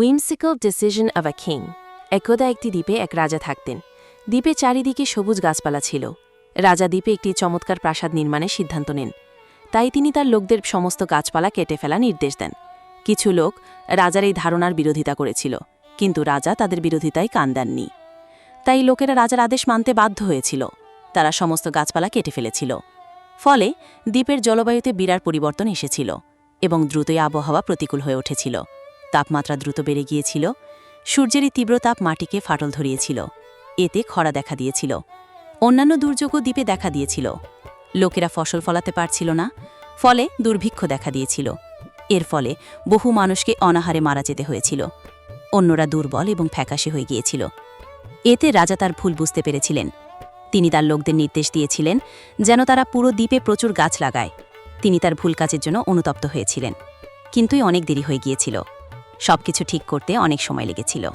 Whimsical decision of a king একদা একটি দ্বীপে এক রাজা থাকতেন। দ্বীপে চারিদিকে সবুজ গাছপালা ছিল। রাজা দ্বীপে একটি চমৎকার প্রাসাদ নির্মাণের সিদ্ধান্ত নেন। তাই তিনি তার লোকদের সমস্ত গাছপালা কেটে ফেলা নির্দেশ দেন। কিছু লোক রাজার এই ধারণার বিরোধিতা করেছিল, কিন্তু রাজা তাদের বিরোধিতায় কান দেননি। তাই লোকেরা রাজার আদেশ মানতে বাধ্য হয়েছিল। তারা সমস্ত গাছপালা কেটে ফেলেছিল। ফলে দ্বীপের জলবায়ুতে বিরাট পরিবর্তন এসেছিল এবং দ্রুতই আবহাওয়া প্রতিকূল হয়ে উঠেছিল। তাপমাত্রা দ্রুত বেড়ে গিয়েছিল। সূর্যের এই তীব্র তাপ মাটিকে ফাটল ধরিয়েছিল। এতে খরা দেখা দিয়েছিল। অন্যান্য দুর্যোগও দ্বীপে দেখা দিয়েছিল। লোকেরা ফসল ফলাতে পারছিল না, ফলে দুর্ভিক্ষ দেখা দিয়েছিল। এর ফলে বহু মানুষকে অনাহারে মারা যেতে হয়েছিল। অন্যরা দুর্বল এবং ফ্যাকাশে হয়ে গিয়েছিল। এতে রাজা তার ভুল বুঝতে পেরেছিলেন। তিনি তার লোকদের নির্দেশ দিয়েছিলেন যেন তারা পুরো দ্বীপে প্রচুর গাছ লাগায়। তিনি তার ভুল কাজের জন্য অনুতপ্ত হয়েছিলেন। কিন্তুই অনেক দেরি হয়ে গিয়েছিল। সবকিছু ঠিক করতে অনেক সময় লেগেছিল।